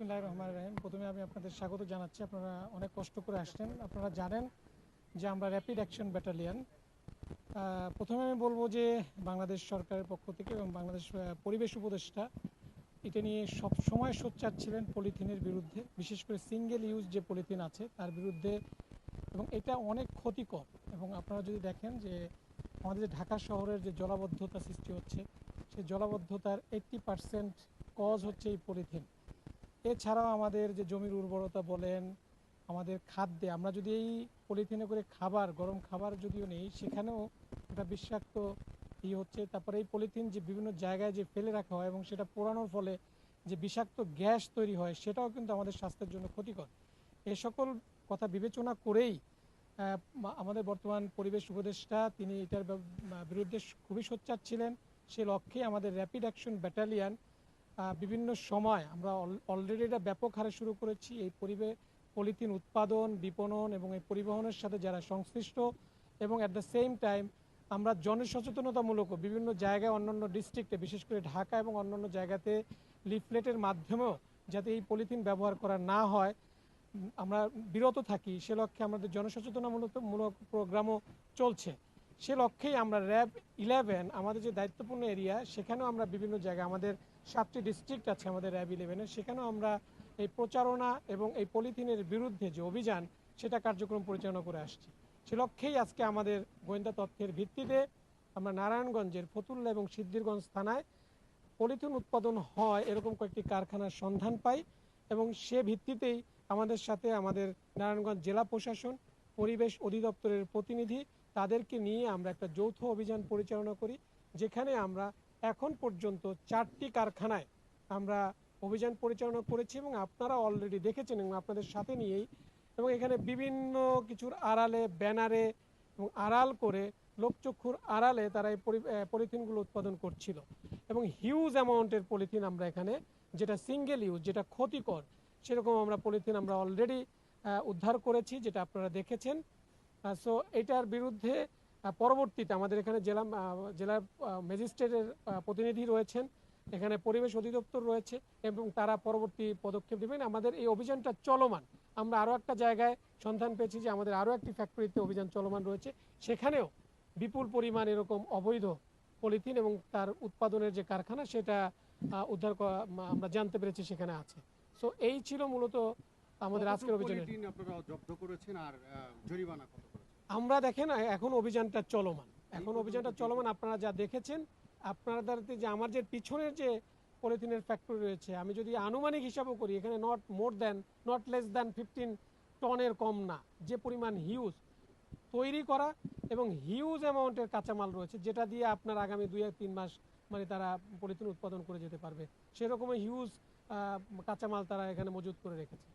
উদ্ধার প্রথমে আমি আপনাদের স্বাগত জানাচ্ছি। আপনারা অনেক কষ্ট করে আসছেন। আপনারা জানেন যে আমরা র্যাপিড অ্যাকশন ব্যাটালিয়ন প্রথমে আমি বলব যে বাংলাদেশ সরকারের পক্ষ থেকে এবং বাংলাদেশ পরিবেশ উপদেষ্টা, এটা নিয়ে সব সময় সোচ্চার ছিলেন পলিথিনের বিরুদ্ধে। বিশেষ করে সিঙ্গেল ইউজ যে পলিথিন আছে, তার বিরুদ্ধে এবং এটা অনেক ক্ষতিকর। এবং আপনারা যদি দেখেন যে আমাদের যে ঢাকা শহরের যে জলাবদ্ধতা সৃষ্টি হচ্ছে সেই জলাবদ্ধতার এইট্টি পার্সেন্ট কজ হচ্ছে এই পলিথিন। এছাড়াও আমাদের যে জমির উর্বরতা বলেন, আমাদের খাদ্যে, আমরা যদি এই পলিথিনে করে খাবার, গরম খাবার যদিও নেই, সেখানেও একটা বিষাক্ত ই হচ্ছে, তারপরে এই পলিথিন যে বিভিন্ন জায়গায় যে ফেলে রাখা হয় এবং সেটা পোড়ানোর ফলে যে বিষাক্ত গ্যাস তৈরি হয়, সেটাও কিন্তু আমাদের স্বাস্থ্যের জন্য ক্ষতিকর। এ সকল কথা বিবেচনা করেই আমাদের বর্তমান পরিবেশ উপদেষ্টা, তিনি এটার বিরুদ্ধে খুবই সোচ্চার ছিলেন। সে লক্ষ্যে আমাদের র্যাপিড অ্যাকশন ব্যাটালিয়ান বিভিন্ন সময় আমরা অলরেডি এটা ব্যাপক হারে শুরু করেছি। এই পরিবেশ পলিথিন উৎপাদন, বিপণন এবং এই পরিবহনের সাথে যারা সংশ্লিষ্ট এবং অ্যাট দ্য সেম টাইম আমরা জনসচেতনতামূলক বিভিন্ন জায়গায় অন্যান্য ডিস্ট্রিক্টে বিশেষ করে ঢাকা এবং অন্যান্য জায়গাতে লিফলেটের মাধ্যমেও যাতে এই পলিথিন ব্যবহার করা না হয়, আমরা বিরত থাকি। সে লক্ষ্যে আমাদের জনসচেতনামূলক মূলক প্রোগ্রামও চলছে। সে লক্ষ্যেই আমরা র্যাব ইলেভেন, আমাদের যে দায়িত্বপূর্ণ এরিয়া, সেখানেও আমরা বিভিন্ন জায়গায়, আমাদের সাতটি ডিস্ট্রিক্ট আছে আমাদের র্যাব ইলেভেনের, সেখানেও আমরা এই প্রচারণা এবং এই পলিথিনের বিরুদ্ধে যে অভিযান, সেটা কার্যক্রম পরিচালনা করে আসছি। সে লক্ষ্যেই আজকে আমাদের গোয়েন্দা তথ্যের ভিত্তিতে আমরা নারায়ণগঞ্জের ফতুল্লা এবং সিদ্ধিরগঞ্জ থানায় পলিথিন উৎপাদন হয় এরকম কয়েকটি কারখানার সন্ধান পাই এবং সে ভিত্তিতেই আমাদের সাথে আমাদের নারায়ণগঞ্জ জেলা প্রশাসন পরিবেশ অধিদপ্তরের প্রতিনিধি তাদেরকে নিয়ে আমরা একটা যৌথ অভিযান পরিচালনা করি, যেখানে আমরা এখন পর্যন্ত চারটি কারখানায় আমরা অভিযান পরিচালনা করেছি এবং আপনারা অলরেডি দেখেছেন এবং আপনাদের সাথে নিয়েই এবং এখানে বিভিন্ন কিছুর আড়ালে, ব্যানারে এবং আড়াল করে লোকচক্ষুর আড়ালে তারা এই পলিথিনগুলো উৎপাদন করছিল এবং হিউজ অ্যামাউন্টের পলিথিন আমরা এখানে, যেটা সিঙ্গেল ইউজ যেটা ক্ষতিকর, সেরকম আমরা পলিথিন আমরা অলরেডি উদ্ধার করেছি, যেটা আপনারা দেখেছেন। সো এটার বিরুদ্ধে পরবর্তীতে আমাদের এখানে জেলা জেলা ম্যাজিস্ট্রেটের প্রতিনিধি রয়েছেন। এখানে পরিবেশ অধিদপ্তর রয়েছে এবং তারা পরবর্তী পদক্ষেপ নেবেন। আমাদের এই অভিযানটা চলমান। আমরা আরও একটা জায়গায় সন্ধান পেয়েছি যে আমাদের আরও একটি ফ্যাক্টরিতে অভিযান চলমান রয়েছে। সেখানেও বিপুল পরিমাণ এরকম অবৈধ পলিথিন এবং তার উৎপাদনের যে কারখানা, সেটা উদ্ধার করা, আমরা জানতে পেরেছি সেখানে আছে। সো এই ছিল মূলত আমাদের আজকের কতটুকু অভিযানের পলিথিন আপনারা জব্দ করেছেন আর জরিমানা কত আমরা দেখেন এখন অভিযানটা চলমান। এখন অভিযানটা চলমান আপনারা যা দেখেছেন আপনাদের যে আমার যে পিছনের যে পলিথিনের ফ্যাক্টরি রয়েছে আমি যদি আনুমানিক হিসাবও করি এখানে not more than not less than fifteen টনের কম না যে পরিমাণ হিউজ তৈরি করা এবং হিউজ অ্যামাউন্টের কাঁচামাল রয়েছে যেটা দিয়ে আপনার আগামী দুই এক তিন মাস মানে তারা পলিথিন উৎপাদন করে যেতে পারবে। সেরকমই হিউজ কাঁচামাল তারা এখানে মজুত করে রেখেছে।